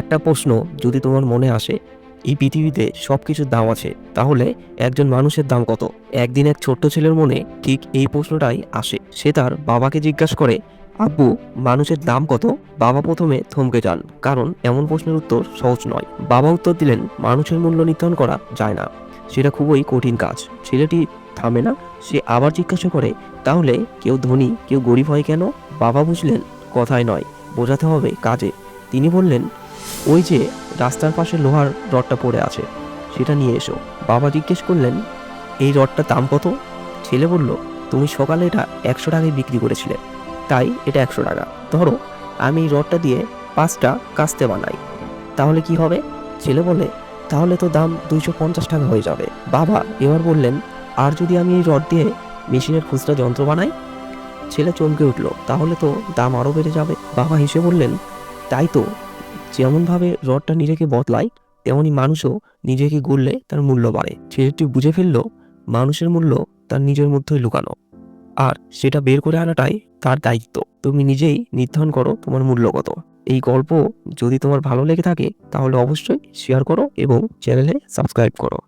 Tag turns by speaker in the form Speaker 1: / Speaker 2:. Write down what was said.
Speaker 1: একটা প্রশ্ন যদি তোমার মনে আসে, এই পৃথিবীতে সব কিছুর দাম আছে, তাহলে একজন মানুষের দাম কত? একদিন এক ছোট্ট ছেলের মনে ঠিক এই প্রশ্নটাই আসে। সে তার বাবাকে জিজ্ঞাসা করে, আব্বু, মানুষের দাম কত? বাবা প্রথমে থমকে যান, কারণ এমন প্রশ্নের উত্তর সহজ নয়। বাবা উত্তর দিলেন, মানুষের মূল্য নির্ধারণ করা যায় না, সেটা খুবই কঠিন কাজ। ছেলেটি থামে না, সে আবার জিজ্ঞাসা করে, তাহলে কেউ ধনী, কেউ গরিব হয় কেন? বাবা বুঝলেন, কথায় নয়, বোঝাতে হবে কাজে। তিনি বললেন ওই যে রাস্তার পাশে লোহার রডটা পড়ে আছে, সেটা নিয়ে এসো। বাবা জিজ্ঞেস করলেন, এই রডটার দাম কত? ছেলে বলল, তুমি সকালে এটা একশো টাকায় বিক্রি করেছিলে, তাই এটা একশো টাকা। ধরো, আমি এই রডটা দিয়ে পাঁচটা কাস্তে বানাই, তাহলে কি হবে? ছেলে বলে, তাহলে তো দাম দুইশো পঞ্চাশ টাকা হয়ে যাবে। বাবা এবার বললেন, আর যদি আমি এই রড দিয়ে মেশিনের খুচরা যন্ত্র বানাই? ছেলে চমকে উঠল, তাহলে তো দাম আরও বেড়ে যাবে। বাবা হেসে বললেন, তাই তো যেমনভাবে রডটা নিজেকে বদলায়, তেমনি মানুষও নিজেকে গড়লে তার মূল্য বাড়ে। ছেলেটি বুঝে ফেলল, মানুষের মূল্য তার নিজের মধ্যেই লুকানো। আর সেটা বের করে আনাটাই তার দায়িত্ব। তুমি নিজেই নির্ধারণ করো তোমার মূল্য কত। এই গল্প যদি তোমার ভালো লেগে থাকে, তাহলে অবশ্যই শেয়ার করো এবং চ্যানেলে সাবস্ক্রাইব করো।